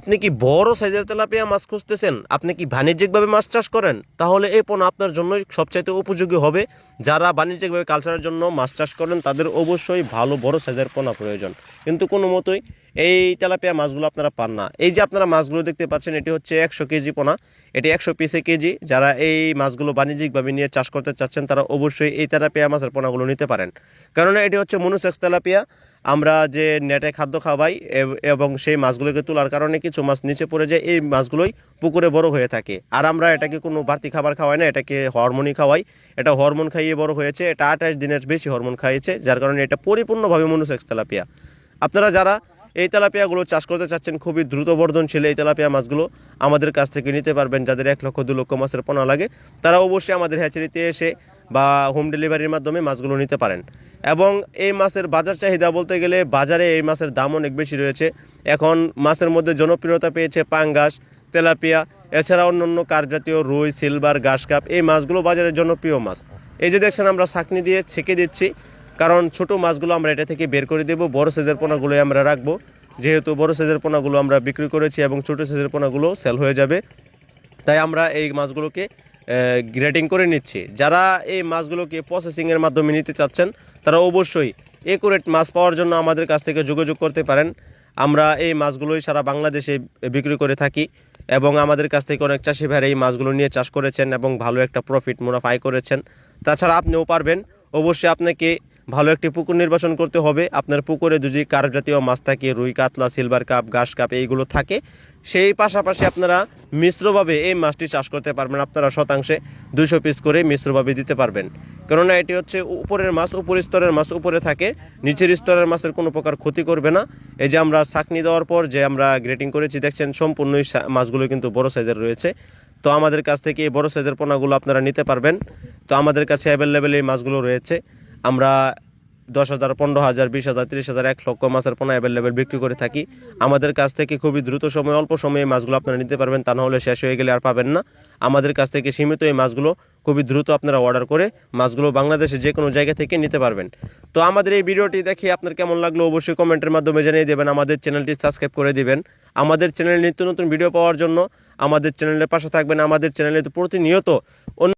আপনি কি বড় সাইজের তেলাপিয়া মাছ খুঁজতেছেন? আপনি কি বাণিজ্যিকভাবে মাছ চাষ করেন? তাহলে এই পণ্য আপনার জন্যই সবচাইতে উপযোগী হবে। যারা বাণিজ্যিকভাবে কালচারের জন্য মাছ চাষ করেন, তাদের অবশ্যই ভালো বড় সাইজের পণ্য প্রয়োজন। কিন্তু কোনো মতোই এই তেলাপিয়া মাছগুলো আপনারা পান না। এই যে আপনারা মাছগুলো দেখতে পাচ্ছেন, এটি হচ্ছে একশো কেজি পোনা। এটি একশো পিসে কেজি। যারা এই মাছগুলো বাণিজ্যিকভাবে নিয়ে চাষ করতে চাচ্ছেন, তারা অবশ্যই এই তেলাপিয়া মাছের পোনাগুলো নিতে পারেন। কারণ এটি হচ্ছে মনুসেক্স তেলাপিয়া। আমরা যে নেটে খাদ্য খাওয়াই এবং সেই মাছগুলোকে তোলার কারণে কিছু মাছ নিচে পড়ে যায়। এই মাছগুলোই পুকুরে বড় হয়ে থাকে। আর আমরা এটাকে কোনো বাড়তি খাবার খাওয়াই না, এটাকে হরমোনই খাওয়াই। এটা হরমোন খাইয়ে বড় হয়েছে, এটা আঠাশ দিনের বেশি হরমোন খাইয়েছে, যার কারণে এটা পরিপূর্ণভাবে মনুসেক্স তেলাপিয়া। আপনারা যারা এই তেলাপিয়াগুলো চাষ করতে চাচ্ছেন খুবই দ্রুত বর্ধনশীল এই তেলাপিয়া মাছগুলো আমাদের কাছ থেকে নিতে পারবেন। যাদের এক লক্ষ, দু লক্ষ মাছের পোনা লাগে, তারা অবশ্যই আমাদের হ্যাচারিতে এসে বা হোম ডেলিভারির মাধ্যমে মাছগুলো নিতে পারেন। এবং এই মাছের বাজার চাহিদা বলতে গেলে বাজারে এই মাছের দাম অনেক বেশি রয়েছে। এখন মাছের মধ্যে জনপ্রিয়তা পেয়েছে পাঙ্গাস, তেলাপিয়া, এছাড়া অন্যান্য কার্জাতীয় রুই, সিলভার, ঘাস কাপ, এই মাছগুলো বাজারে জনপ্রিয় মাছ। এই যে দেখছেন আমরা ছাকনি দিয়ে ছেঁকে দিচ্ছি। কারণ ছোট মাছগুলো আমরা এটা থেকে বের করে দেবো, বড় সাইজের পোনাগুলোই আমরা রাখব। যেহেতু বড় সাইজের পোনাগুলো আমরা বিক্রি করেছি এবং ছোট সাইজের পোনাগুলো সেল হয়ে যাবে, তাই আমরা এই মাছগুলোকে গ্রেডিং করে নিচ্ছি। যারা এই মাছগুলোকে প্রসেসিংয়ের মাধ্যমে নিতে চাচ্ছেন, তারা অবশ্যই একুরেট মাছ পাওয়ার জন্য আমাদের কাছ থেকে যোগাযোগ করতে পারেন। আমরা এই মাছগুলোই সারা বাংলাদেশে বিক্রি করে থাকি এবং আমাদের কাছ থেকে অনেক চাষি ভাইরা এই মাছগুলো নিয়ে চাষ করেছেন এবং ভালো একটা প্রফিট মুনাফা আয় করেছেন। তাছাড়া আপনিও পারবেন। অবশ্যই আপনাকে ভালো একটি পুকুর নির্বাচন করতে হবে। আপনার পুকুরে যদি কার জাতীয় মাছ থাকে, রুই, কাতলা, সিলভার কাপ, ঘাস কাপ, এইগুলো থাকে। সেই পাশাপাশি আপনারা মিশ্রভাবে এই মাছটি চাষ করতে পারবেন। আপনারা শতাংশে দুইশো পিস করে মিশ্রভাবে দিতে পারবেন। কেননা এটি হচ্ছে উপরের মাছ, উপর স্তরের মাছ উপরে থাকে। নিচের স্তরের মাছের কোনো প্রকার ক্ষতি করবে না। এই যে আমরা ছাকনি দেওয়ার পর যে আমরা গ্রেটিং করেছি, দেখছেন সম্পূর্ণই মাছগুলো কিন্তু বড় সাইজের রয়েছে। তো আমাদের কাছ থেকে এই বড় সাইজের পোনাগুলো আপনারা নিতে পারবেন। তো আমাদের কাছে অ্যাভেলেবেল এই মাছগুলো রয়েছে। আমরা দশ হাজার, পনেরো হাজার, বিশ হাজার, তিরিশ হাজার, এক লক্ষ মাছের পোনা অ্যাভেলেবেল বিক্রি করে থাকি। আমাদের কাছ থেকে খুবই দ্রুত সময়, অল্প সময়ে মাছগুলো আপনারা নিতে পারবেন, তা নাহলে শেষ হয়ে গেলে আর পাবেন না। আমাদের কাছ থেকে সীমিত এই মাছগুলো খুবই দ্রুত আপনারা অর্ডার করে মাছগুলো বাংলাদেশে যে কোনো জায়গা থেকে নিতে পারবেন। তো আমাদের এই ভিডিওটি দেখে আপনার কেমন লাগল অবশ্যই কমেন্টের মাধ্যমে জানিয়ে দেবেন, আমাদের চ্যানেলটি সাবস্ক্রাইব করে দিবেন। আমাদের চ্যানেলে নিত্য নতুন ভিডিও পাওয়ার জন্য আমাদের চ্যানেলের পাশে থাকবেন, আমাদের চ্যানেলে প্রতিনিয়ত